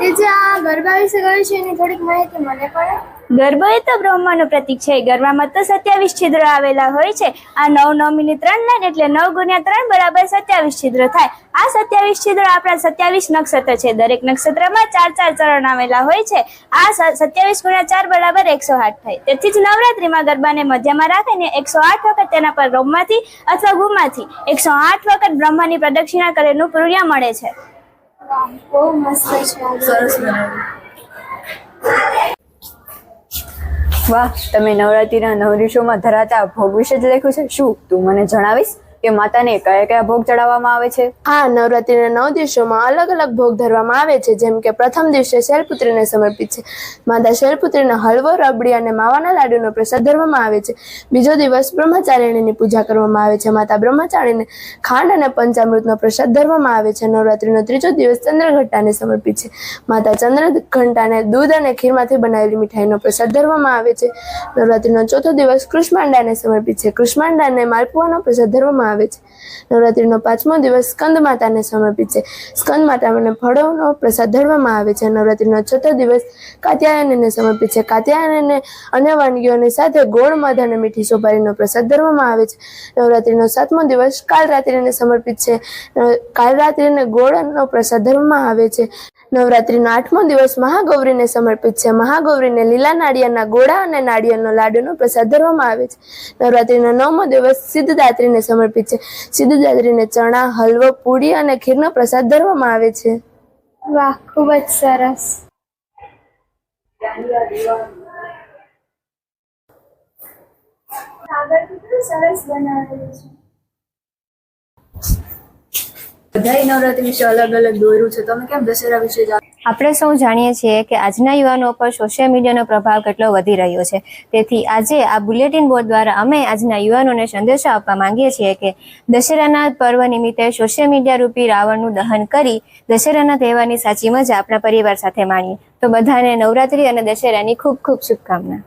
તે જે આ ગરબા વિશે કહ્યું છે થોડીક માહિતી મને પણ. ગરબો એ તો બ્રહ્માનું પ્રતીક છે. ગરબામાં તો સત્યાવીસ છિદ્રો આવેલા હોય છે. આ નવ નવમીની ત્રણ લાઈન એટલે નવ ગુણ્યા ત્રણ બરાબર સત્યાવીસ છિદ્રો થાય. આ સત્યાવીસ છિદ્રો આપણા સત્યાવીસ નક્ષત્ર છે. દરેક નક્ષત્રમાં ચાર ચાર ચરણ આવેલા હોય છે. આ સત્યાવીસ ગુણ્યા ચાર બરાબર એકસો આઠ થાય. તેથી જ નવરાત્રીમાં ગરબાને મધ્યમાં રાખીને એકસો આઠ વખત તેના પર બ્રહ્માથી અથવા ગુમાંથી એકસો આઠ વખત બ્રહ્માની પ્રદક્ષિણા કરેલું પુણ્ય મળે છે. વાહ, તમે નવરાત્રીના નવ દિવસોમાં ધરાતા ભોગ વિશે જ લખ્યું છે. શું? તું મને જણાવીશ? કે માતાને કયા કયા ભોગ ચડાવવામાં આવે છે? હા નવરાત્રિના નવ દિવસોમાં અલગ અલગ ભોગ ધરવામાં આવે છે, જેમ કે પ્રથમ દિવસે શૈલપુત્રીને સમર્પિત છે. માતા શૈલપુત્રીને હલવો રબડી અને માવાના લાડુનો પ્રસાદ ધરવામાં આવે છે. બીજો દિવસ બ્રહ્મચારિણીની પૂજા કરવામાં આવે છે. માતા બ્રહ્મચારીને ખાંડ અને પંચામૃતનો પ્રસાદ ધરવામાં આવે છે. નવરાત્રિનો ત્રીજો દિવસ ચંદ્રઘંટાને સમર્પિત છે. માતા ચંદ્રઘંટાને દૂધ અને ખીરમાંથી બનાવેલી મીઠાઈનો પ્રસાદ ધરવામાં આવે છે. નવરાત્રિનો ચોથો દિવસ કૃષ્માંડાને સમર્પિત છે. કૃષ્માંડાને માલપુઆનો પ્રસાદ ધરવામાં આવે છે. નવરાત્રિનો પાંચમો દિવસ સ્કંદ માતાને સમર્પિત છે. સ્કંદ માતાને ફળોનો પ્રસાદ ધરવામાં આવે છે. નવરાત્રિનો છઠ્ઠો દિવસ કાત્યાયનને સમર્પિત છે. કાત્યાયનને અન્ય વાનગીઓની સાથે ગોળ મધ અને મીઠી સોપારીનો પ્રસાદ ધરવામાં આવે છે. નવરાત્રિનો સાતમો દિવસ કાલરાત્રિને સમર્પિત છે. કાલ કાલરાત્રિને ગોળનો પ્રસાદ ધરવામાં આવે છે. નવરાત્રિનો આઠમો દિવસ મહાગૌરીને સમર્પિત છે. મહાગૌરીને લીલા નાળિયાના ગોળા અને નાળિયેરનો લાડુનો પ્રસાદ ધરવામાં આવે છે. નવરાત્રિનો નવમો દિવસ સિદ્ધદાત્રીને સમર્પિત છે. સિદ્ધદાત્રીને ચણા હલવો પૂરી અને ખીરનો પ્રસાદ ધરવામાં આવે છે. વાહ ખૂબ જ સરસ. સરસ બનાવેલું છે. બધાય નવરાત્રી વિશે અલગ અલગ દોર્યું છે. તમે કેમ દશેરા વિશે જાણો? આપણે સૌ જાણીએ છીએ કે આજના યુવાનો પર સોશિયલ મીડિયાનો પ્રભાવ કેટલો વધી રહ્યો છે. તેથી આજે આ બુલેટિન બોર્ડ દ્વારા અમે આજના યુવાનોને સંદેશો આપવા માંગીએ છીએ કે દશેરાના પર્વ નિમિત્તે સોશિયલ મીડિયા રૂપી રાવણનું દહન કરી દશેરાના તહેવારની સાચી મજા આપણા પરિવાર સાથે માણીએ. તો બધાને નવરાત્રી અને દશેરાની ખૂબ ખૂબ શુભકામના.